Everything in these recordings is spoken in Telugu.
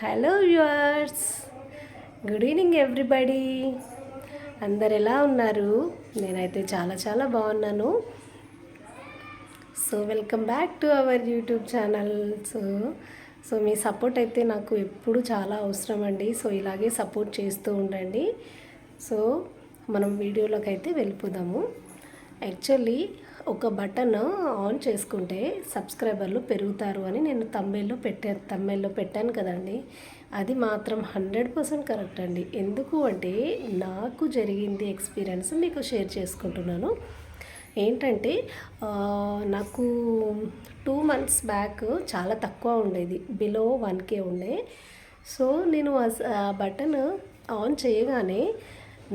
Hello viewers good evening everybody అందరు ఎలా ఉన్నారు? నేనైతే చాలా చాలా బాగున్నాను. So welcome back to our YouTube channel so so me support అయితే నాకు ఎప్పుడు చాలా అవసరం అండి. సో ఇలాగే సపోర్ట్ చేస్తూ ఉండండి. సో మనం వీడియోలోకి అయితే వెళ్ళిపోదాము. యాక్చువల్లీ ఒక బటన్ ఆన్ చేసుకుంటే సబ్స్క్రైబర్లు పెరుగుతారు అని నేను తమ్మెల్లో పెట్టా తమ్మెల్లో పెట్టాను కదండి. అది మాత్రం హండ్రెడ్ పర్సెంట్ కరెక్ట్ అండి. ఎందుకు అంటే నాకు జరిగింది ఎక్స్పీరియన్స్ మీకు షేర్ చేసుకుంటున్నాను. ఏంటంటే నాకు టూ మంత్స్ బ్యాక్ చాలా తక్కువ ఉండేది. బిలో వన్ కే ఉండే. సో నేను ఆ బటన్ ఆన్ చేయగానే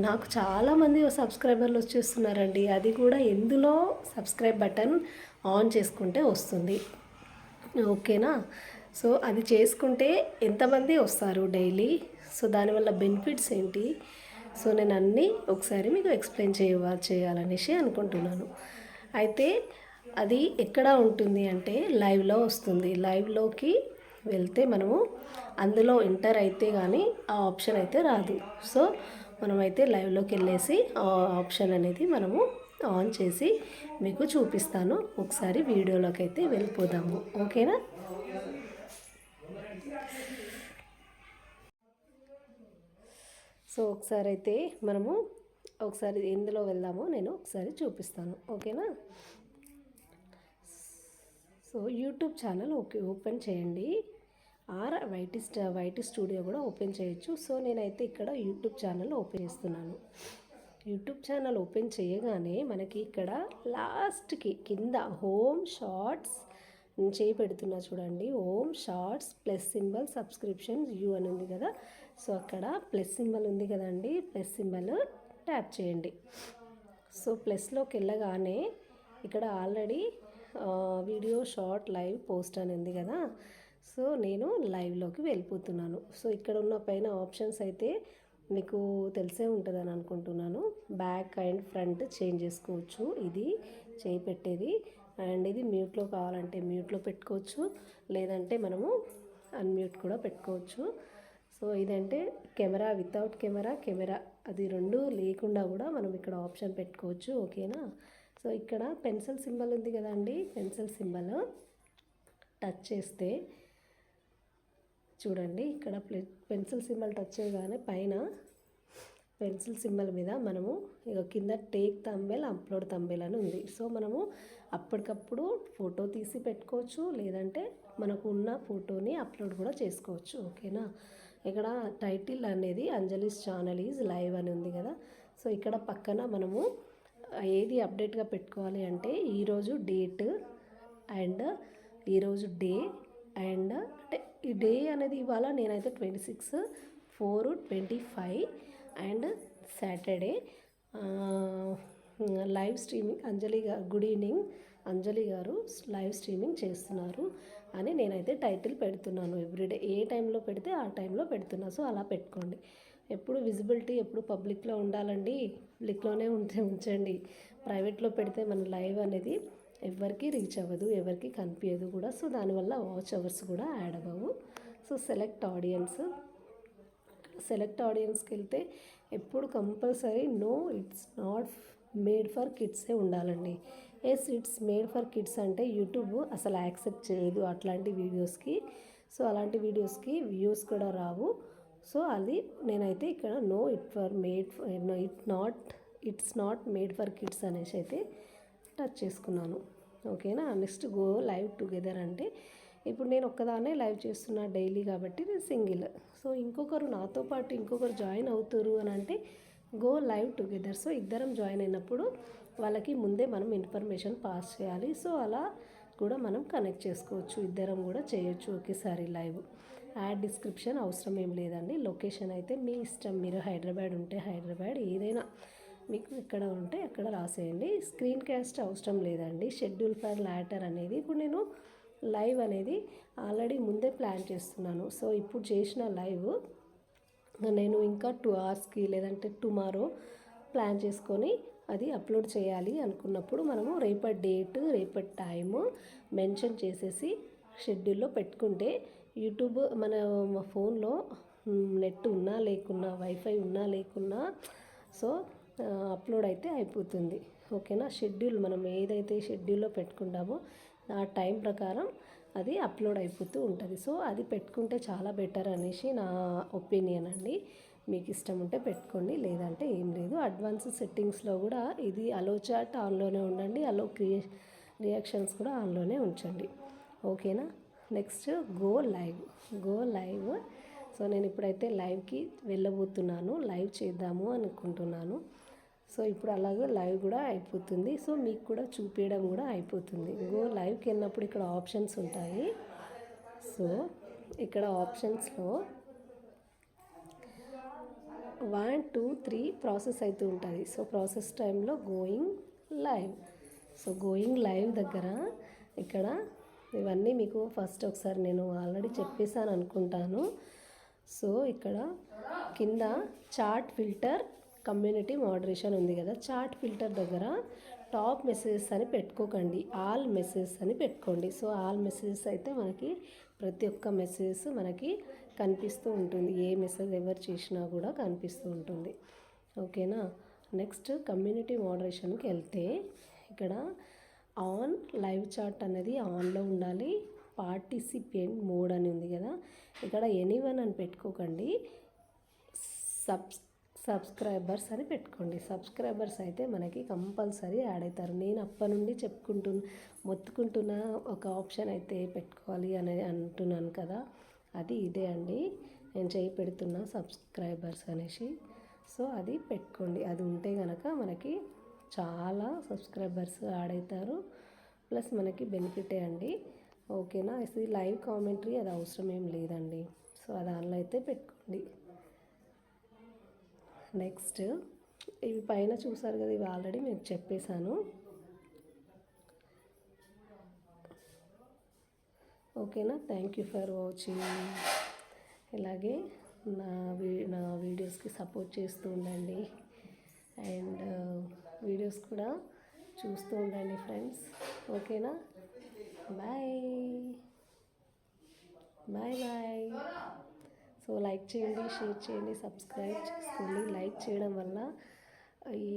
నాకు చాలామంది సబ్స్క్రైబర్లు వచ్చేస్తున్నారండి అది కూడా ఎందులో? సబ్స్క్రైబ్ బటన్ ఆన్ చేసుకుంటే వస్తుంది. ఓకేనా? సో అది చేసుకుంటే ఎంతమంది వస్తారు డైలీ? సో దానివల్ల బెనిఫిట్స్ ఏంటి? సో నేను అన్నీ ఒకసారి మీకు ఎక్స్ప్లెయిన్ చేయ చేయాలనేసి అనుకుంటున్నాను. అయితే అది ఎక్కడ ఉంటుంది అంటే లైవ్లో వస్తుంది. లైవ్లోకి వెళ్తే మనము అందులో ఎంటర్ అయితే కానీ ఆ ఆప్షన్ అయితే రాదు. సో మనమైతే లైవ్లోకి వెళ్ళేసి ఆప్షన్ అనేది మనము ఆన్ చేసి మీకు చూపిస్తాను. ఒకసారి వీడియోలోకి అయితే వెళ్ళిపోదాము. ఓకేనా? సో ఒకసారి అయితే మనము ఒకసారి ఎందులో వెళ్దామో నేను ఒకసారి చూపిస్తాను. ఓకేనా? So YouTube channel okay open చేయండి. ఆర్ వైటీ స్ట వైటీ స్టూడియో కూడా ఓపెన్ చేయొచ్చు. సో నేనైతే ఇక్కడ యూట్యూబ్ ఛానల్ ఓపెన్ చేస్తున్నాను. యూట్యూబ్ ఛానల్ ఓపెన్ చేయగానే మనకి ఇక్కడ లాస్ట్కి కింద హోమ్ షార్ట్స్ నేను చేయి పెడుతున్నా చూడండి. Home shorts plus symbol subscription you అని ఉంది కదా. సో అక్కడ ప్లస్ సింబల్ ఉంది కదండి. ప్లస్ సింబల్ ట్యాప్ చేయండి. సో ప్లస్లోకి వెళ్ళగానే ఇక్కడ already video short live post అని ఉంది కదా. సో నేను లైవ్లోకి వెళ్ళిపోతున్నాను. సో ఇక్కడ ఉన్న పైన ఆప్షన్స్ అయితే మీకు తెలిసే ఉంటుందని అనుకుంటున్నాను. బ్యాక్ అండ్ ఫ్రంట్ చేంజ్ చేసుకోవచ్చు. ఇది చేయి పెట్టేది. అండ్ ఇది మ్యూట్లో కావాలంటే మ్యూట్లో పెట్టుకోవచ్చు. లేదంటే మనము అన్మ్యూట్ కూడా పెట్టుకోవచ్చు. సో ఇదంటే కెమెరా వితౌట్ కెమెరా కెమెరా అది రెండు లేకుండా కూడా మనం ఇక్కడ ఆప్షన్ పెట్టుకోవచ్చు. ఓకేనా? సో ఇక్కడ పెన్సిల్ సింబల్ ఉంది కదండి. పెన్సిల్ సింబల్ టచ్ చేస్తే చూడండి ఇక్కడ ప్లే పెన్సిల్ సింబల్ టచ్ చేయగానే పైన పెన్సిల్ సింబల్ మీద మనము ఇక కింద టేక్ తంబెల్ అప్లోడ్ తంబెల్ అని ఉంది. సో మనము అప్పటికప్పుడు ఫోటో తీసి పెట్టుకోవచ్చు లేదంటే మనకు ఉన్న ఫోటోని అప్లోడ్ కూడా చేసుకోవచ్చు. ఓకేనా? ఇక్కడ టైటిల్ అనేది అంజలిస్ ఛానల్ ఈజ్ లైవ్ అని ఉంది కదా? సో ఇక్కడ పక్కన మనము ఏది అప్డేట్గా పెట్టుకోవాలి అంటే ఈరోజు డేట్ అండ్ ఈరోజు డే అండ్ అంటే ఈ డే అనేది ఇవాళ నేనైతే twenty six four twenty five and Saturday. Live streaming Anjali garu good evening అంజలి గారు లైవ్ స్ట్రీమింగ్ చేస్తున్నారు అని నేనైతే టైటిల్ పెడుతున్నాను ఎవ్రీడే ఏ టైంలో పెడితే ఆ టైంలో పెడుతున్నా. సో అలా పెట్టుకోండి. ఎప్పుడు విజిబిలిటీ ఎప్పుడు పబ్లిక్లో ఉండాలండి. పబ్లిక్లోనే ఉంటే ఉంచండి. ప్రైవేట్లో పెడితే మన లైవ్ అనేది ఎవరికి రీచ్ అవ్వదు ఎవరికి కనిపించదు కూడా. సో దానివల్ల వాచ్ అవర్స్ కూడా యాడ్ అవ్వవు. సో సెలెక్ట్ ఆడియన్స్ సెలెక్ట్ ఆడియన్స్కి వెళ్తే ఎప్పుడు compulsory no it's not made for కిడ్సే ఉండాలండి. Yes it's made for kids అంటే యూట్యూబ్ అసలు యాక్సెప్ట్ చేయదు అట్లాంటి వీడియోస్కి సో అలాంటి వీడియోస్కి వ్యూస్ కూడా రావు. సో అది నేనైతే ఇక్కడ no it for made it not it's not made for kids అనేసి అయితే టచ్ చేసుకున్నాను. ఓకేనా? నెక్స్ట్ గో లైవ్ టుగెదర్ అంటే ఇప్పుడు నేను ఒక్కదాన్నే లైవ్ చేస్తున్నా డైలీ కాబట్టి నేను సింగిల్. సో ఇంకొకరు నాతో పాటు ఇంకొకరు జాయిన్ అవుతారు అని అంటే గో లైవ్ టుగెదర్. సో ఇద్దరం జాయిన్ అయినప్పుడు వాళ్ళకి ముందే మనం ఇన్ఫర్మేషన్ పాస్ చేయాలి. సో అలా కూడా మనం కనెక్ట్ చేసుకోవచ్చు. ఇద్దరం కూడా చేయొచ్చు ఒకేసారి లైవ్. యాడ్ డిస్క్రిప్షన్ అవసరం ఏం లేదండి. లొకేషన్ అయితే మీ ఇష్టం. మీరు హైదరాబాద్ ఉంటే హైదరాబాద్. ఏదైనా మీకు ఎక్కడ ఉంటే అక్కడ రాసేయండి. స్క్రీన్ క్యాస్ట్ అవసరం లేదండి. షెడ్యూల్ ఫర్ లాటర్ అనేది ఇప్పుడు నేను లైవ్ అనేది ఆల్రెడీ ముందే ప్లాన్ చేస్తున్నాను. సో ఇప్పుడు చేసిన లైవ్ నేను ఇంకా టూ అవర్స్కి లేదంటే టుమారో ప్లాన్ చేసుకొని అది అప్లోడ్ చేయాలి అనుకున్నప్పుడు మనము రేపటి డేట్ రేపటి టైము మెన్షన్ చేసేసి షెడ్యూల్లో పెట్టుకుంటే యూట్యూబ్ మన ఫోన్లో నెట్ ఉన్నా లేకున్నా వైఫై ఉన్నా లేకున్నా సో అప్లోడ్ అయితే అయిపోతుంది. ఓకేనా? షెడ్యూల్ మనం ఏదైతే షెడ్యూల్లో పెట్టుకుంటామో ఆ టైం ప్రకారం అది అప్లోడ్ అయిపోతూ ఉంటుంది. సో అది పెట్టుకుంటే చాలా బెటర్ అనేసి నా ఒపీనియన్ అండి. మీకు ఇష్టం ఉంటే పెట్టుకోండి లేదంటే ఏం లేదు. అడ్వాన్స్ సెట్టింగ్స్లో కూడా ఇది అలో చాట్ ఆన్లోనే ఉండండి. అలో క్రియే రియాక్షన్స్ కూడా ఆన్లోనే ఉంచండి. ఓకేనా? Next go live go live so నేను ఇప్పుడైతే లైవ్కి వెళ్ళబోతున్నాను. లైవ్ చేద్దాము అనుకుంటున్నాను. సో ఇప్పుడు అలాగే లైవ్ కూడా అయిపోతుంది. సో మీకు కూడా చూపించడం కూడా అయిపోతుంది. గో లైవ్కి వెళ్ళినప్పుడు ఇక్కడ ఆప్షన్స్ ఉంటాయి. సో ఇక్కడ ఆప్షన్స్లో వన్ టూ త్రీ ప్రాసెస్ అవుతూ ఉంటుంది సో ప్రాసెస్ టైంలో going live so going live దగ్గర ఇక్కడ ఇవన్నీ మీకు ఫస్ట్ ఒకసారి నేను ఆల్రెడీ చెప్పేశాను అనుకుంటాను. సో ఇక్కడ కింద చార్ట్ ఫిల్టర్ కమ్యూనిటీ మోడరేషన్ ఉంది కదా. చాట్ ఫిల్టర్ దగ్గర టాప్ మెసేజెస్ అని పెట్టుకోకండి. ఆల్ మెసేజెస్ అని పెట్టుకోండి. సో ఆల్ మెసేజెస్ అయితే మనకి ప్రతి ఒక్క మెసేజ్ మనకి కనిపిస్తూ ఉంటుంది. ఏ మెసేజ్ ఎవరు చేసినా కూడా కనిపిస్తూ ఉంటుంది. ఓకేనా? నెక్స్ట్ కమ్యూనిటీ మోడరేషన్కి వెళ్తే ఇక్కడ ఆన్ లైవ్ చాట్ అనేది ఆన్లో ఉండాలి. పార్టిసిపెంట్ మోడ్ అని ఉంది కదా. ఇక్కడ ఎనీవన్ అని పెట్టుకోకండి. సబ్స్ సబ్స్క్రైబర్స్ అని పెట్టుకోండి. సబ్స్క్రైబర్స్ అయితే మనకి కంపల్సరీ యాడ్ అవుతారు. నేను అప్పటి నుండి చెప్పుకుంటున్న మొత్తుకుంటున్న ఒక ఆప్షన్ అయితే పెట్టుకోవాలి అని అంటున్నాను కదా. అది ఇదే అండి. నేను చేయి పెడుతున్న సబ్స్క్రైబర్స్ అనేసి. సో అది పెట్టుకోండి. అది ఉంటే కనుక మనకి చాలా సబ్స్క్రైబర్స్ యాడ్ అవుతారు. ప్లస్ మనకి బెనిఫిటే అండి. ఓకేనా? ఇది లైవ్ కామెంటరీ అది అవసరం ఏం లేదండి. సో అది దానిలో అయితే పెట్టుకోండి. నెక్స్ట్ ఇవి పైన చూసారు కదా ఇవి ఆల్రెడీ మీకు చెప్పేశాను. ఓకేనా? థ్యాంక్ యూ ఫర్ వాచింగ్ ఇలాగే నా వీ నా వీడియోస్కి సపోర్ట్ చేస్తూ ఉండండి. అండ్ వీడియోస్ కూడా చూస్తూ ఉండండి ఫ్రెండ్స్. ఓకేనా? Bye bye bye so like చేయండి షేర్ చేయండి సబ్స్క్రైబ్ చేసుకోండి. లైక్ చేయడం వల్ల ఈ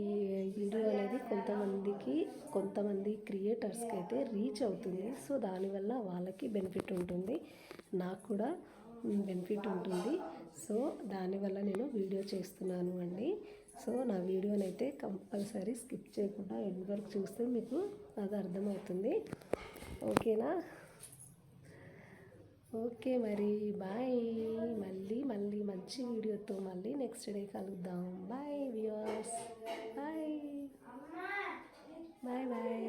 వీడియో అనేది కొంతమందికి కొంతమంది క్రియేటర్స్కి అయితే రీచ్ అవుతుంది. సో దానివల్ల వాళ్ళకి బెనిఫిట్ ఉంటుంది. నాకు కూడా బెనిఫిట్ ఉంటుంది. సో దానివల్ల నేను వీడియో చేస్తున్నాను అండి. సో నా వీడియోని అయితే కంపల్సరీ స్కిప్ చేయకుండా ఎండ్ వరకు చూస్తే మీకు అది అర్థమవుతుంది. ఓకేనా? ఓకే మరి బాయ్. మళ్ళీ మళ్ళీ మంచి వీడియోతో మళ్ళీ నెక్స్ట్ డే కలుద్దాం. Bye viewers bye bye bye